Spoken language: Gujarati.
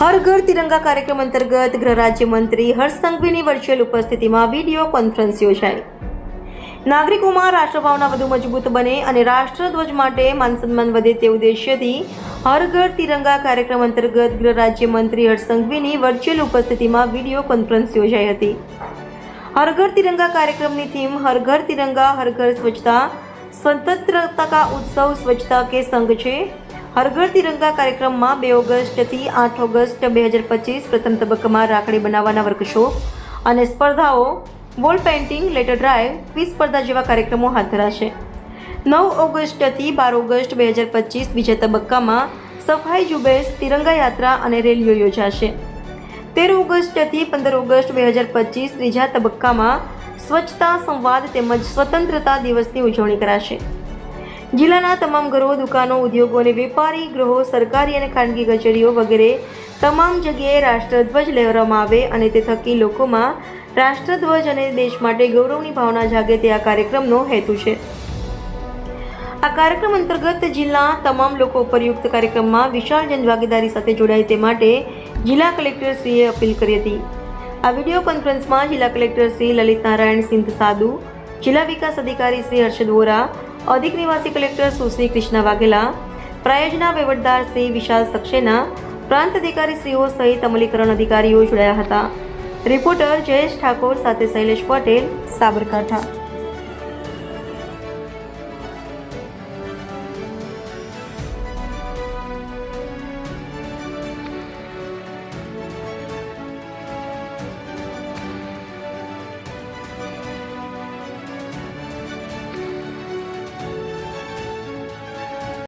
હર ઘર તિરંગા કાર્યક્રમ અંતર્ગત ગૃહ રાજ્યમંત્રી હર્ષ સંઘવીની વર્ચ્યુઅલ ઉપસ્થિતિમાં વીડિયો કોન્ફરન્સ યોજાઈ. નાગરિકોમાં રાષ્ટ્રભાવના વધુ મજબૂત બને અને રાષ્ટ્રધ્વજ માટે માન સન્માન વધે તે ઉદ્દેશ્યથી હર ઘર તિરંગા કાર્યક્રમ અંતર્ગત ગૃહ રાજ્યમંત્રી હર્ષ સંઘવીની વર્ચ્યુઅલ ઉપસ્થિતિમાં વીડિયો કોન્ફરન્સ યોજાઈ હતી. હર ઘર તિરંગા કાર્યક્રમની થીમ હર ઘર તિરંગા, હર ઘર સ્વચ્છતા સ્વતંત્રતા ઉત્સવ સ્વચ્છતા કે સંઘ છે? હર ઘર તિરંગા કાર્યક્રમમાં બે ઓગસ્ટથી આઠ ઓગસ્ટ બે હજાર પચીસ પ્રથમ તબક્કામાં રાખડી બનાવવાના વર્કશોપ અને સ્પર્ધાઓ wall painting letter drive quiz સ્પર્ધા જેવા કાર્યક્રમો હાથ ધરાશે. નવ ઓગસ્ટથી બાર ઓગસ્ટ બે હજાર પચીસ બીજા તબક્કામાં સફાઈ ઝુંબેશ, તિરંગા યાત્રા અને રેલીઓ યોજાશે. તેર ઓગસ્ટથી પંદર ઓગસ્ટ બે હજાર પચીસ ત્રીજા તબક્કામાં સ્વચ્છતા સંવાદ તેમજ સ્વતંત્રતા દિવસની ઉજવણી કરાશે. જિલ્લાના તમામ ઘરો, દુકાનો, ઉદ્યોગો અને વેપારી ગૃહો સરકારી અને ખાનગી કચેરીઓ વગેરે તમામ જગ્યાએ રાષ્ટ્રધ્વજ લહેરાવવામાં આવે અને તે થકી લોકોમાં રાષ્ટ્રધ્વજ અને દેશ માટે ગૌરવની ભાવના જાગે તે આ કાર્યક્રમનો હેતુ છે. આ કાર્યક્રમ અંતર્ગત જિલ્લા તમામ લોકો ઉપરયુક્ત કાર્યક્રમમાં વિશાળ જનભાગીદારી સાથે જોડાય તે માટે જિલ્લા કલેક્ટરશ્રીએ અપીલ કરી હતી. આ વીડિયો કોન્ફરન્સમાં જિલ્લા કલેક્ટર શ્રી લલિત નારાયણ સિંધ સાધુ જિલ્લા વિકાસ અધિકારી શ્રી હર્ષદ વોરા અધિક નિવાસી કલેક્ટર સુશ્રી કૃષ્ણા વાઘેલા, પ્રાયોજના વહીવટદાર શ્રી વિશાલ સક્સેના, પ્રાંત અધિકારી શ્રીઓ સહિત અમલીકરણ અધિકારીઓ જોડાયા હતા. રિપોર્ટર જયેશ ઠાકોર સાથે શૈલેષ પટેલ, સાબરકાંઠા.